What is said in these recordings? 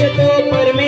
परमेश्वर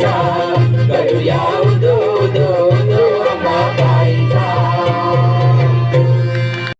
करूया